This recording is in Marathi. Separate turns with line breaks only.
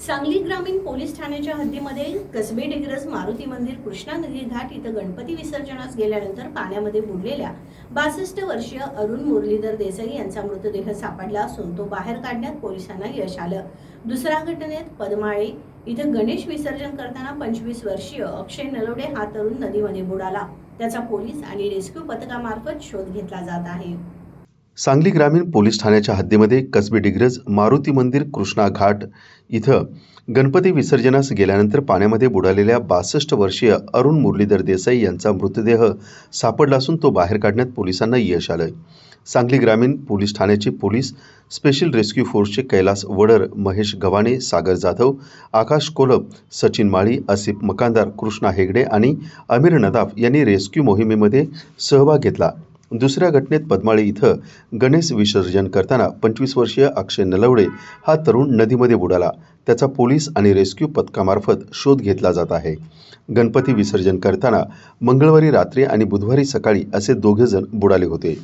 सांगली ग्रामीण पोलीस ठाण्याच्या हद्दीमध्ये कसबे डिग्रज मारुती मंदिर कृष्णा नदी घाट इथं गणपती विसर्जनास गेल्यानंतर पाण्यामध्ये बुडलेल्या बासष्ट वर्षीय अरुण मुरलीधर देसाई यांचा मृतदेह सापडला असून तो बाहेर काढण्यात पोलिसांना यश आलं. दुसऱ्या घटनेत पदमाळे इथं गणेश विसर्जन करताना पंचवीस वर्षीय अक्षय नलोडे हा तरुण नदीमध्ये बुडाला. त्याचा पोलीस आणि रेस्क्यू पथकामार्फत शोध घेतला जात आहे.
सांगली ग्रामीण पोलीस ठाण्याच्या हद्दीमध्ये कसबी डिग्रज मारुती मंदिर कृष्णा घाट इथं गणपती विसर्जनास गेल्यानंतर पाण्यामध्ये बुडालेल्या बासष्ट वर्षीय अरुण मुरलीधर देसाई यांचा मृतदेह सापडला असून तो बाहेर काढण्यात पोलिसांना यश आलंय. सांगली ग्रामीण पोलीस ठाण्याचे पोलीस स्पेशल रेस्क्यू फोर्सचे कैलास वडर महेश गव्हाणे सागर जाधव आकाश कोलप सचिन माळी असिफ मकानदार कृष्णा हेगडे आणि अमीर नदाफ यांनी रेस्क्यू मोहिमेमध्ये सहभाग घेतला. दुसऱ्या घटनेत पद्माळी इथं गणेश विसर्जन करताना पंचवीस वर्षीय अक्षय नलवडे हा तरुण नदीमध्ये बुडाला. त्याचा पोलीस आणि रेस्क्यू पथकामार्फत शोध घेतला जात आहे. गणपती विसर्जन करताना मंगळवारी रात्री आणि बुधवारी सकाळी असे दोघेजण बुडाले होते.